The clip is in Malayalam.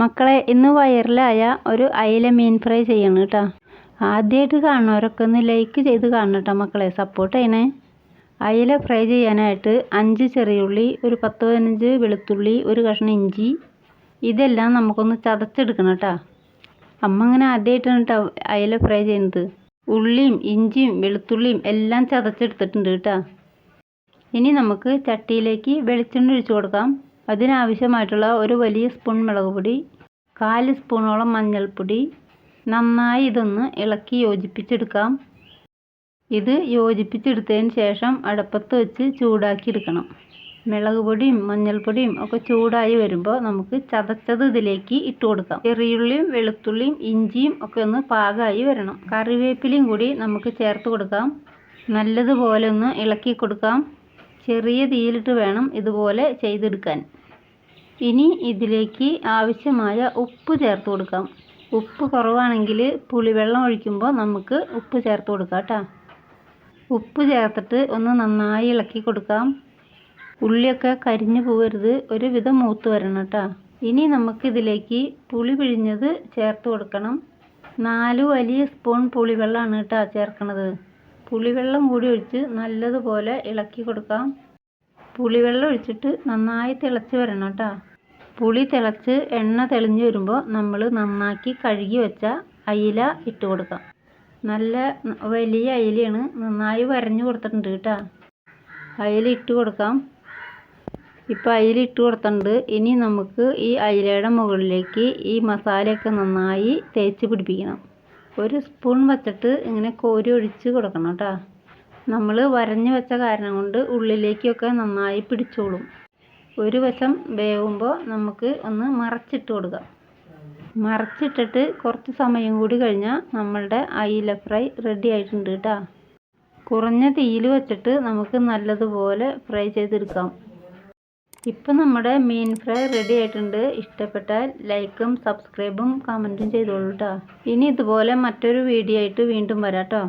മക്കളെ ഇന്ന് വയറിലായ ഒരു അയില മീൻ ഫ്രൈ ചെയ്യണം കേട്ടോ. ആദ്യമായിട്ട് കാണുന്നവരൊക്കെ ഒന്ന് ലൈക്ക് ചെയ്ത് കാണണം കേട്ടോ മക്കളെ. സപ്പോർട്ട് ചെയ്യണേ. അയില ഫ്രൈ ചെയ്യാനായിട്ട് അഞ്ച് ചെറിയുള്ളി ഒരു പത്ത് പതിനഞ്ച് വെളുത്തുള്ളി ഒരു കഷ്ണം ഇഞ്ചി. ഇതെല്ലാം നമുക്കൊന്ന് ചതച്ചെടുക്കണം കേട്ടോ. അമ്മ ഇങ്ങനെ ആദ്യമായിട്ടാണ് കേട്ടോ അയില ഫ്രൈ ചെയ്യുന്നത്. ഉള്ളിയും ഇഞ്ചിയും വെളുത്തുള്ളിയും എല്ലാം ചതച്ചെടുത്തിട്ടുണ്ട് കേട്ടോ. ഇനി നമുക്ക് ചട്ടിയിലേക്ക് വെളിച്ചെണ്ണ ഒഴിച്ചു കൊടുക്കാം. അതിനാവശ്യമായിട്ടുള്ള ഒരു വലിയ സ്പൂൺ മുളക് പൊടി കാൽ സ്പൂണോളം മഞ്ഞൾപ്പൊടി. നന്നായി ഇതൊന്ന് ഇളക്കി യോജിപ്പിച്ചെടുക്കാം. ഇത് യോജിപ്പിച്ചെടുത്തതിന് ശേഷം അടുപ്പത്ത് വെച്ച് ചൂടാക്കി എടുക്കണം മുളക് പൊടിയും മഞ്ഞൾപ്പൊടിയും ഒക്കെ ചൂടായി വരുമ്പോൾ നമുക്ക് ചതച്ചത് ഇതിലേക്ക് ഇട്ട് കൊടുക്കാം. ചെറിയുള്ളിയും വെളുത്തുള്ളിയും ഇഞ്ചിയും ഒക്കെ ഒന്ന് പാകമായി വരണം. കറിവേപ്പിലയും കൂടി നമുക്ക് ചേർത്ത് കൊടുക്കാം. നല്ലതുപോലെ ഒന്ന് ഇളക്കി കൊടുക്കാം. ചെറിയ തീയിലിട്ട് വേണം ഇതുപോലെ ചെയ്തെടുക്കാൻ. ഇനി ഇതിലേക്ക് ആവശ്യമായ ഉപ്പ് ചേർത്ത് കൊടുക്കാം. ഉപ്പ് കുറവാണെങ്കിൽ പുളിവെള്ളം ഒഴിക്കുമ്പോൾ നമുക്ക് ഉപ്പ് ചേർത്ത് കൊടുക്കാം കേട്ടോ. ഉപ്പ് ചേർത്തിട്ട് ഒന്ന് നന്നായി ഇളക്കി കൊടുക്കാം. ഉള്ളിയൊക്കെ കരിഞ്ഞു പോകരുത്. ഒരുവിധം മൂത്ത് വരണം കേട്ടോ. ഇനി നമുക്കിതിലേക്ക് പുളി പിഴിഞ്ഞത് ചേർത്ത് കൊടുക്കണം. നാല് വലിയ സ്പൂൺ പുളിവെള്ളമാണ് കേട്ടോ ചേർക്കണത്. പുളിവെള്ളം കൂടി ഒഴിച്ച് നല്ലതുപോലെ ഇളക്കി കൊടുക്കാം. പുളിവെള്ളം ഒഴിച്ചിട്ട് നന്നായി തിളച്ച് വരണം കേട്ടോ. പുളി തിളച്ച് എണ്ണ തെളിഞ്ഞ് വരുമ്പോൾ നമ്മൾ നന്നാക്കി കഴുകി വെച്ച അയില ഇട്ട് കൊടുക്കാം. നല്ല വലിയ അയിലയാണ്. നന്നായി വരഞ്ഞു കൊടുത്തിട്ടുണ്ട് കേട്ടോ. അയില ഇട്ട് കൊടുക്കാം. ഇപ്പോൾ അയില ഇട്ട് കൊടുത്തിട്ടുണ്ട്. ഇനി നമുക്ക് ഈ അയിലയുടെ മുകളിലേക്ക് ഈ മസാലയൊക്കെ നന്നായി തേച്ച് പിടിപ്പിക്കണം. ഒരു സ്പൂൺ വച്ചിട്ട് ഇങ്ങനെ കോരി ഒഴിച്ച് കൊടുക്കണം കേട്ടോ. നമ്മൾ വരഞ്ഞു വെച്ച കാരണം കൊണ്ട് ഉള്ളിലേക്കൊക്കെ നന്നായി പിടിച്ചോളും. ഒരു വശം വേവുമ്പോൾ നമുക്ക് ഒന്ന് മറച്ചിട്ട് കൊടുക്കാം. മറച്ചിട്ടിട്ട് കുറച്ച് സമയം കൂടി കഴിഞ്ഞാൽ നമ്മളുടെ അയില ഫ്രൈ റെഡി ആയിട്ടുണ്ട് കേട്ടോ കുറഞ്ഞ തീയിൽ വെച്ചിട്ട് നമുക്ക് നല്ലതുപോലെ ഫ്രൈ ചെയ്തെടുക്കാം. ഇപ്പം നമ്മുടെ മീൻ ഫ്രൈ റെഡി ആയിട്ടുണ്ട്. ഇഷ്ടപ്പെട്ടാൽ ലൈക്കും സബ്സ്ക്രൈബും കമന്റും ചെയ്തോളൂ കേട്ടോ ഇനി ഇതുപോലെ മറ്റൊരു വീഡിയോ ആയിട്ട് വീണ്ടും വരാം കേട്ടോ